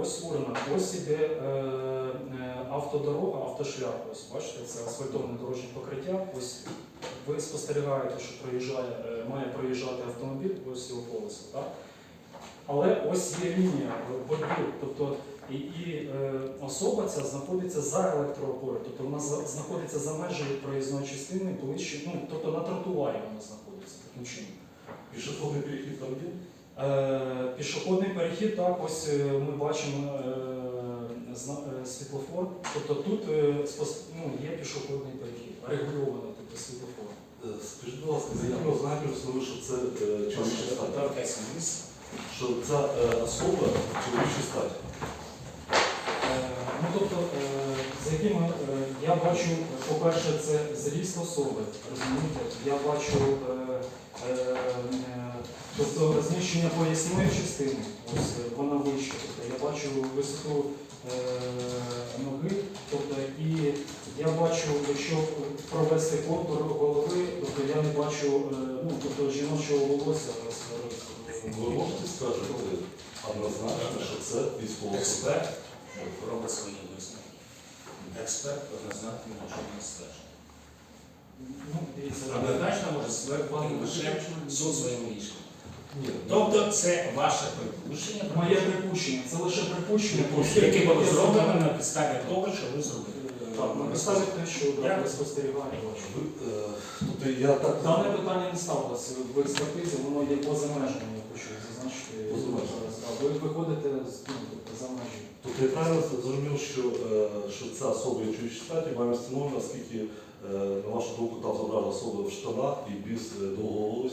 ось урна, ось іде е, е, автодорога, автошлях. Ось бачите, це асфальтоване дорожнє покриття. Ось ви спостерігаєте, що проїжджає, е, має проїжджати автомобіль, ось його колесо. Але ось є лінія боротьби. Тобто і, і е, особа ця знаходиться за електроопорою, тобто вона за- знаходиться за межею проїзної частини, ближче, ну, тобто на тротуарі вона знаходиться таким чином. Пішохідний перехід там є? Е, Пішохідний перехід, так, ось е, ми бачимо е, світлофор. Тобто тут ну, є пішохідний перехід, регульовано тобто світлофор. Скажіть, будь ласка, за якими ознаками що це чоловіча стать? Що ця особа чоловіча стать? Ну, тобто, за якими я бачу, по-перше, це зріст особи, розумієте? Я бачу тобто, розміщення поясної частини, ось е, вона вища. Тобто, я бачу висоту е, ноги, тобто, і я бачу, якщо провести контур голови, тобто я не бачу е, ну, тобто, жіночого волосся. Ви можете скажете однозначно, що це військово Експерт робить свої висновки. Експерт однозначно може не стежити. Ну, дивіться, Однозначно може ствердити лише суд своїм рішенням. Ні, Тобто це ваше припущення, Моє припущення, це лише припущення, яке було зроблено на підставі того, що ви зробили. Так, на підставі те, що ви, е, тобто я так Дане питання не ставилося в експертизі, воно є поза межами, я хочу зазначити. Поза межами. Ви виходите з ну, тобто, за межі. Тобто я правильно зрозумів, що, е, що ця особа є чоловіча статі, має встановлено, оскільки, е, на вашу думку, там зображена особа в штанах і без е, довгого волосся.